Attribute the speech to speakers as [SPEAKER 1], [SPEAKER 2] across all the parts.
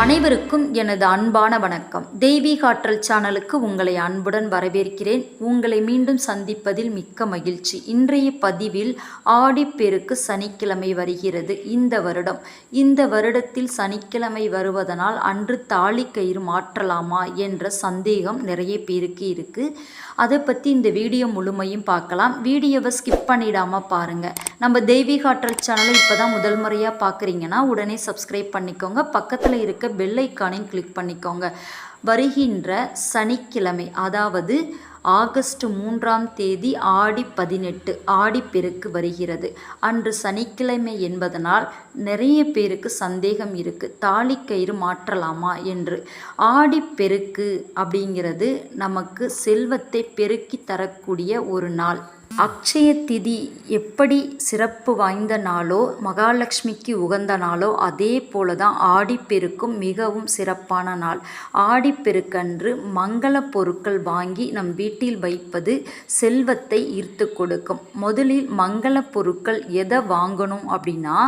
[SPEAKER 1] அனைவருக்கும் எனது அன்பான வணக்கம். தெய்வீக ஆற்றல் சேனலுக்கு உங்களை அன்புடன் வரவேற்கிறேன். உங்களை மீண்டும் சந்திப்பதில் மிக்க மகிழ்ச்சி. இன்றைய பதிவில் ஆடிப்பெருக்கு சனிக்கிழமை வருகிறது. இந்த வருடம். இந்த வருடத்தில் சனிக்கிழமை வருவதனால் அன்று தாலி கயிறு மாற்றலாமா என்ற சந்தேகம் நிறைய பேருக்கு இருக்குது அதை பற்றி இந்த வீடியோ முழுமையும் பார்க்கலாம். வீடியோவை ஸ்கிப் பண்ணிடாமல் பாருங்கள் நம்ம தெய்வீக ஆற்றல் சேனலை இப்போ தான் முதல் முறையாக பார்க்குறீங்கன்னா உடனே சப்ஸ்கிரைப் பண்ணிக்கோங்க. பக்கத்தில் இருக்க பெல் ஐக்கானையும் கிளிக் பண்ணிக்கோங்க. வருகின்ற சனிக்கிழமை அதாவது ஆகஸ்ட் மூன்றாம் தேதி ஆடி பதினெட்டு ஆடிப்பெருக்கு வருகிறது. அன்று சனிக்கிழமை என்பதனால் நிறைய பேருக்கு சந்தேகம் இருக்குது தாலி கயிறு மாற்றலாமா என்று. ஆடிப்பெருக்கு அப்படிங்கிறது நமக்கு செல்வத்தை பெருக்கி தரக்கூடிய ஒரு நாள். அக்ஷய திதி எப்படி சிறப்பு வாய்ந்த நாளோ மகாலட்சுமிக்கு உகந்த நாளோ அதே போல தான் ஆடிப்பெருக்கும் மிகவும் சிறப்பான நாள். ஆடிப்பெருக்கன்று மங்கள பொருட்கள் வாங்கி நம் வீட்டில் வைப்பது செல்வத்தை ஈர்த்து கொடுக்கும். முதலில் மங்கள பொருட்கள் எதை வாங்கணும் அப்படின்னா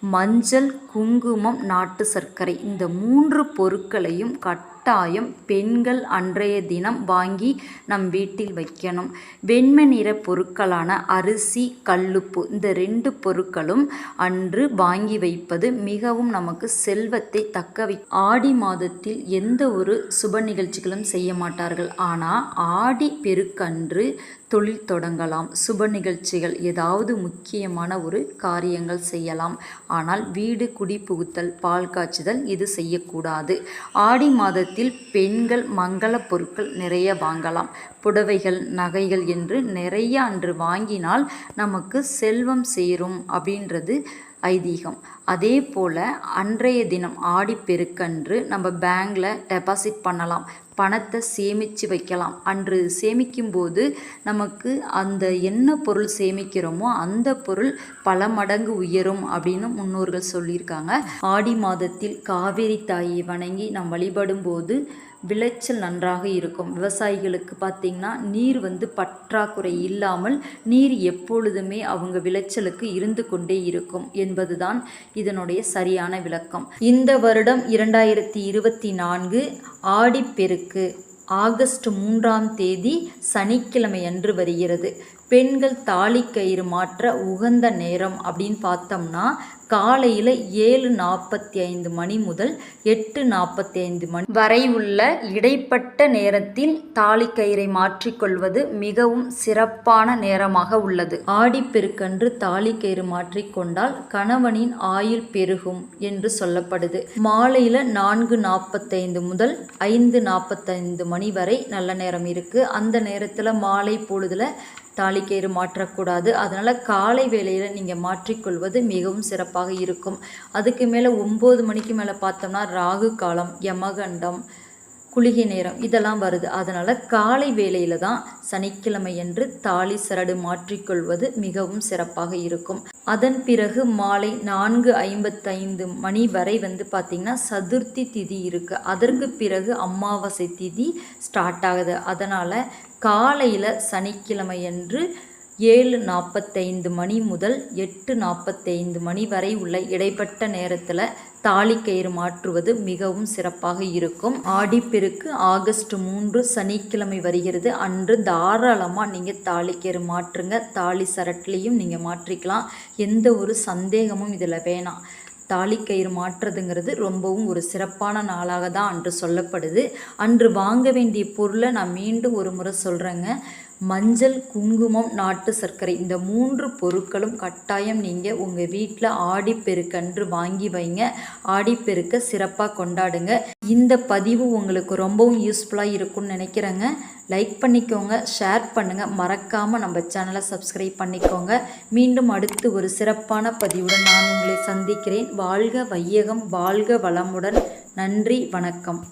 [SPEAKER 1] மஞ்சள் குங்குமம் நாட்டு சர்க்கரை. இந்த மூன்று பொருட்களையும் கட் கட்டாயம் பெண்கள் அன்றைய தினம் வாங்கி நம் வீட்டில் வைக்கணும். வெண்மை நிற பொருட்களான அரிசி கல்லுப்பு இந்த ரெண்டு பொருட்களும் அன்று வாங்கி வைப்பது மிகவும் நமக்கு செல்வத்தை தக்க வை ஆடி மாதத்தில் எந்த ஒரு சுப நிகழ்ச்சிகளும் செய்ய மாட்டார்கள். ஆனால் ஆடி பெருக்கன்று தொழில் தொடங்கலாம். சுப நிகழ்ச்சிகள் ஏதாவது முக்கியமான ஒரு காரியங்கள் செய்யலாம். ஆனால் வீடு குடி புகுத்தல் பால் காய்ச்சுதல் இது செய்யக்கூடாது. ஆடி மாதத்தில் பெண்கள் மங்கள பொருட்கள் நிறைய வாங்கலாம். புடவைகள் நகைகள் என்று நிறைய அன்று வாங்கினால் நமக்கு செல்வம் சேரும் அப்படின்றது ஐதீகம். அதே போல் அன்றைய தினம் ஆடிப்பெருக்கன்று நம்ம பேங்கில் டெபாசிட் பண்ணலாம். பணத்தை சேமித்து வைக்கலாம். அன்று சேமிக்கும்போது நமக்கு அந்த என்ன பொருள் சேமிக்கிறோமோ அந்த பொருள் பல மடங்கு உயரும் அப்படின்னு முன்னோர்கள் சொல்லியிருக்காங்க. ஆடி மாதத்தில் காவேரி தாயை வணங்கி நாம் வழிபடும்போது விளைச்சல் நன்றாக இருக்கும். விவசாயிகளுக்கு பார்த்திங்கன்னா நீர் வந்து பற்றாக்குறை இல்லாமல் நீர் எப்பொழுதுமே அவங்க விளைச்சலுக்கு இருந்து கொண்டே இருக்கும் என்பதுதான் இதனுடைய சரியான விளக்கம். இந்த வருடம் இரண்டாயிரத்தி இருபத்தி நான்கு ஆடிப்பெருக்கு ஆகஸ்ட் மூன்றாம் தேதி சனிக்கிழமை அன்று வருகிறது. பெண்கள் தாலி கயிறு மாற்ற உகந்த நேரம் அப்படின்னு பார்த்தோம்னா காலையில் ஏழு நாற்பத்தி ஐந்து மணி முதல் எட்டு நாற்பத்தி ஐந்து மணி வரை உள்ள இடைப்பட்ட நேரத்தில் தாலி கயிறை மாற்றிக்கொள்வது மிகவும் சிறப்பான நேரமாக உள்ளது. ஆடிப்பெருக்கன்று தாலி கயிறு மாற்றிக்கொண்டால் கணவனின் ஆயுள் பெருகும் என்று சொல்லப்படுது. மாலையில் நான்கு நாற்பத்தைந்து முதல் ஐந்து நாற்பத்தைந்து மணி வரை நல்ல நேரம் இருக்குது அந்த நேரத்தில் மாலை பொழுதில் தாலிக்கயிறு மாற்றக்கூடாது. அதனால் காலை வேளையில் நீங்கள் மாற்றிக்கொள்வது மிகவும் சிறப்பாக இருக்கும். அதுக்கு மேலே ஒம்பது மணிக்கு மேலே பார்த்தோம்னா ராகு காலம் யமகண்டம் குளிகை நேரம் இதெல்லாம் வருது. அதனால் காலை வேளையில் தான் சனிக்கிழமை என்று தாலி சரடு மாற்றிக்கொள்வது மிகவும் சிறப்பாக இருக்கும். அதன் பிறகு மாலை நான்கு ஐம்பத்தைந்து மணி வரை வந்து பார்த்திங்கன்னா சதுர்த்தி திதி இருக்குது அதற்கு பிறகு அமாவாசை திதி ஸ்டார்ட் ஆகுது. அதனால் காலையில் சனிக்கிழமையன்று ஏழு நாற்பத்தைந்து மணி முதல் எட்டு நாற்பத்தைந்து மணி வரை உள்ள இடைப்பட்ட நேரத்தில் தாலிக்கயிறு மாற்றுவது மிகவும் சிறப்பாக இருக்கும். ஆடிப்பெருக்கு ஆகஸ்ட் மூன்று சனிக்கிழமை வருகிறது. அன்று தாராளமாக நீங்கள் தாலிக்கயிறு மாற்றுங்க. தாலி சரட்லேயும் நீங்கள் மாற்றிக்கலாம். எந்த ஒரு சந்தேகமும் இதில் வேணாம். தாலிக்கயிறு மாற்றுறதுங்கிறது ரொம்பவும் ஒரு சிறப்பான நாளாக தான் அன்று சொல்லப்படுது. அன்று வாங்க வேண்டிய பொருளை நான் மீண்டும் ஒரு முறை சொல்கிறேங்க மஞ்சள் குங்குமம் நாட்டு சர்க்கரை இந்த மூன்று பொருட்களும் கட்டாயம் நீங்கள் உங்கள் வீட்டில் ஆடிப்பெருக்கன்று வாங்கி வைங்க. ஆடிப்பெருக்க சிறப்பாக கொண்டாடுங்க. இந்த பதிவு உங்களுக்கு ரொம்பவும் யூஸ்ஃபுல்லாக இருக்கும்னு நினைக்கிறேங்க. லைக் பண்ணிக்கோங்க ஷேர் பண்ணுங்கள் மறக்காமல் நம்ம சேனலை சப்ஸ்கிரைப் பண்ணிக்கோங்க. மீண்டும் அடுத்து ஒரு சிறப்பான பதிவுடன் நான் உங்களை சந்திக்கிறேன். வாழ்க வையகம் வாழ்க வளமுடன். நன்றி வணக்கம்.